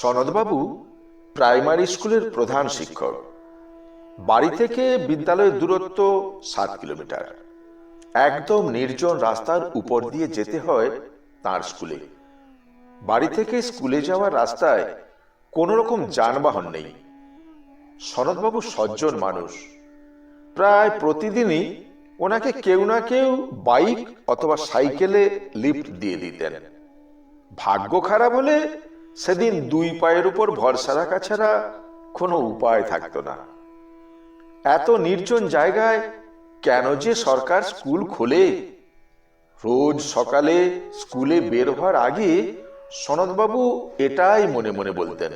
সনদবাবু primary স্কুলের প্রধান শিক্ষক। বাড়ি থেকে বিদ্যালয়ের দূরত্ব সাত কিলোমিটার। একদম নির্জন রাস্তার উপর দিয়ে যেতে হয় তার স্কুলে। বাড়ি থেকে স্কুলে যাওয়ার রাস্তায় কোনো রকম যানবাহন নেই। সনদবাবু সজ্জন মানুষ। প্রায় প্রতিদিনই ওনাকে কেউ না কেউ বাইক অথবা সাইকেলে লিফট দিয়ে দিতেন। ভাগ্য খারাপ হলে সেদিন দুই পায়ের উপর ভরসা রাখা ছাড়া কোনো উপায় থাকতো না। এত নির্জন জায়গায় কেন যে সরকার স্কুল খোলে? রোজ সকালে স্কুলে বের হওয়ার আগে সনদবাবু এটাই মনে মনে বলতেন,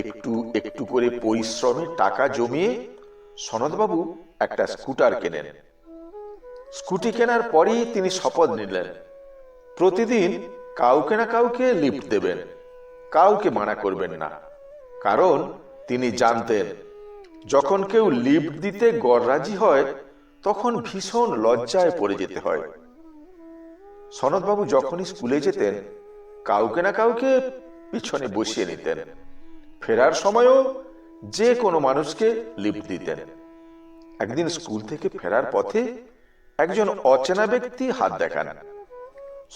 একটু একটু করে পরিশ্রমের টাকা জমিয়ে সনদবাবু একটা স্কুটার কেনেন। স্কুটি কেনার পরেই তিনি শপথ নিলেন। প্রতিদিন কাউকে না কাউকে লিফট দেবেন। কাউকে মানা করবেন না। কারণ তিনি জানতেন, যখন কেউ লিফট দিতে গররাজি হয়, তখন ভীষণ লজ্জায় পড়ে যেতে হয়। সনদবাবু যখনই স্কুলে যেতেন, কাউকে না কাউকে পিছনে বসিয়ে নিতেন। ফেরার সময়ও যে কোনো মানুষকে লিফট দিতেন। একদিন স্কুল থেকে ফেরার পথে একজন অচেনা ব্যক্তি হাত দেখান।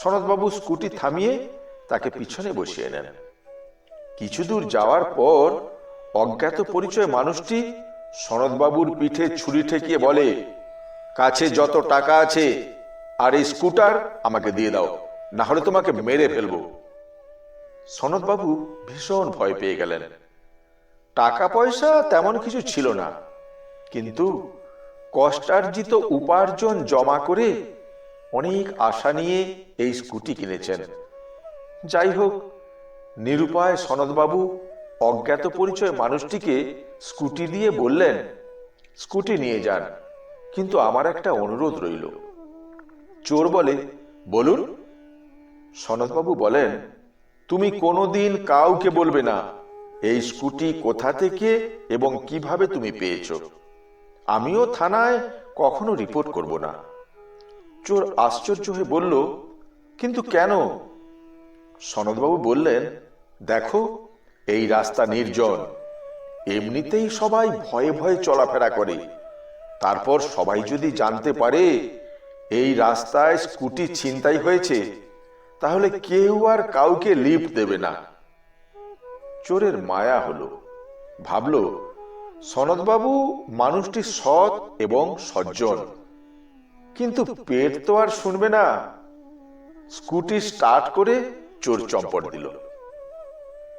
সনদবাবু স্কুটি থামিয়ে তাকে পিছনে বসিয়ে নেন। কিছু দূর যাওয়ার পর অজ্ঞাত পরিচয় মানুষটি সনদবাবুর পিঠে ছুরি ঠেকিয়ে বলে, কাছে যত টাকা আছে আর এই স্কুটার আমাকে দিয়ে দাও না হলে তোমাকে মেরে ফেলব। সনদবাবু ভীষণ ভয় পেয়ে গেলেন। টাকা পয়সা তেমন কিছু ছিল না, কিন্তু কষ্টার্জিত উপার্জন জমা করে অনেক আশা নিয়ে এই স্কুটি কিনেছেন। যাই হোক, নিরুপায় সনদবাবু অজ্ঞাত পরিচয় মানুষটিকে স্কুটি দিয়ে বললেন, স্কুটি নিয়ে যান। কিন্তু আমার একটা অনুরোধ রইল। চোর বলে, বলুন। সনদবাবু বলেন, তুমি কোনোদিন কাউকে বলবে না, এই স্কুটি কোথা থেকে এবং কীভাবে তুমি পেয়েছ। আমিও থানায় কখনো রিপোর্ট করব না। চোর আশ্চর্য হয়ে বলল, কিন্তু কেন? সনদবাবু বললেন, দেখো, এই রাস্তা নির্জন। এমনিতেই সবাই ভয়ে ভয়ে চলাফেরা করে। তারপর সবাই যদি জানতে পারে, এই রাস্তায় স্কুটি ছিনতাই হয়েছে, তাহলে কেউ আর কাউকে লিফট দেবে না। চোরের মায়া হলো। ভাবলো, সনদবাবু মানুষটি সৎ এবং সজ্জন। কিন্তু পেট তো আর শুনবে না। স্কুটি স্টার্ট করে চোর চম্পট দিল।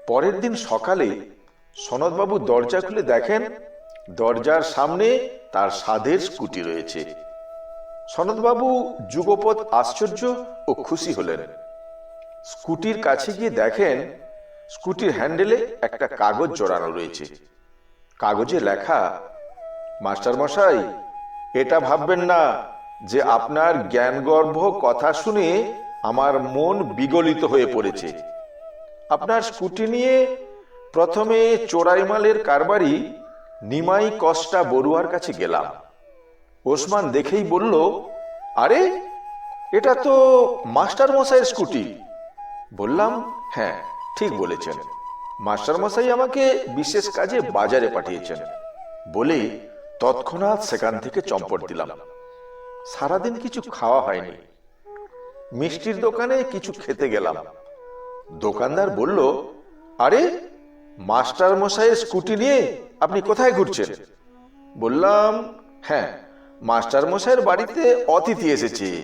পরের দিন সকালে সনদবাবু দরজা খুলে দেখেন দরজার সামনে তার সাধের স্কুটি রয়েছে। সনদবাবু যুগপৎ আশ্চর্য ও খুশি হলেন। স্কুটির কাছে গিয়ে দেখেন স্কুটির হ্যান্ডেলে একটা কাগজ জড়ানো রয়েছে। কাগজে লেখা মাস্টার মশাই এটা ভাববেন না যে আপনার জ্ঞানগর্ভ কথা শুনে আমার মন বিগলিত হয়ে পড়েছে। আপনার স্কুটি নিয়ে প্রথমে চোরাইমালের কারবারি নিমাই কষ্টা বড়ুয়ার কাছে গেলাম। ওসমান দেখেই বলল, আরে, এটা তো মাস্টার মশাইয়ের স্কুটি। বললাম হ্যাঁ ঠিক বলেছেন। মাস্টার মশাই আমাকে বিশেষ কাজে বাজারে পাঠিয়েছেন। বলে তৎক্ষণাৎ সেখান থেকে চম্পট দিলাম। সারাদিন কিছু খাওয়া হয়নি। মিষ্টির দোকানে কিছু খেতে গেলাম। দোকানদার বলল, আরে, মাস্টার মশাইয়ের স্কুটি নিয়ে আপনি কোথায় ঘুরছেন? বললাম হ্যাঁ মাস্টার মশাইয়ের বাড়িতে অতিথি এসেছে।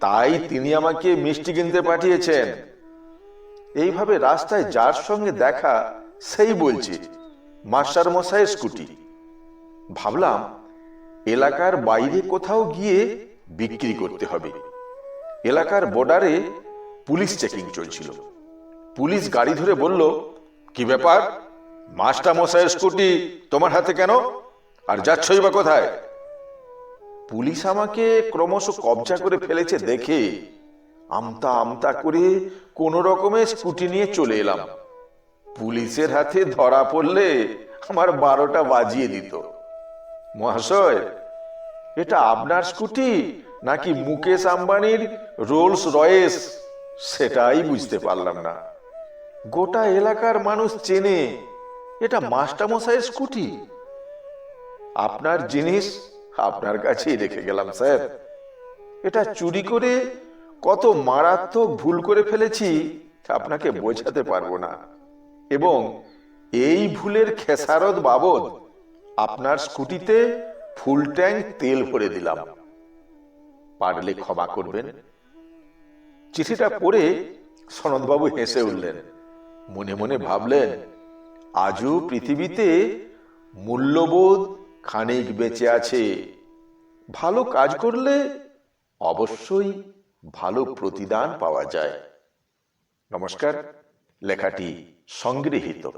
তাই তিনি আমাকে মিষ্টি কিনতে পাঠিয়েছেন। এইভাবে রাস্তায় যার সঙ্গে দেখা, সেই বলছে, মাস্টার মশাইয়ের স্কুটি। ভাবলাম এলাকার বাইরে কোথাও গিয়ে বিক্রি করতে হবে। এলাকার বর্ডারে পুলিশ চেকিং চলছিল। পুলিশ গাড়ি ধরে বলল, কি ব্যাপার? মাস্টার মশাইয়ের স্কুটি তোমার হাতে কেন? আর যাচ্ছই বা কোথায়? পুলিশ আমাকে ক্রমশ কবজা করে ফেলেছে দেখে আমতা আমতা করে কোন রকমে স্কুটি নিয়ে চলে এলাম। পুলিশের হাতে ধরা পড়লে আমার বারোটা বাজিয়ে দিত। মহাশয় এটা আপনার স্কুটি নাকি মুকেশ আম্বানির রোলস রয়েস? সেটাই বুঝতে পারলাম না। গোটা এলাকার মানুষ চেনে এটা মাস্টারমশাইয়ের স্কুটি। আপনার জিনিস আপনার কাছেই রেখে গেলাম, স্যার। এটা চুরি করে কত মারাত্মক ভুল করে ফেলেছি, আপনাকে বোঝাতে পারব না। এবং এই ভুলের খেসারত বাবদ আপনার স্কুটিতে ফুল ট্যাঙ্ক তেল ভরে দিলাম। পারলে ক্ষমা করবেন। চিঠিটা পড়ে সনদবাবু হেসে উঠলেন। মনে মনে ভাবলেন, আজও পৃথিবীতে মূল্যবোধ খানিক বেঁচে আছে। ভালো কাজ করলে অবশ্যই ভালো প্রতিদান পাওয়া যায়। নমস্কার, লেখাটি সংগৃহীত।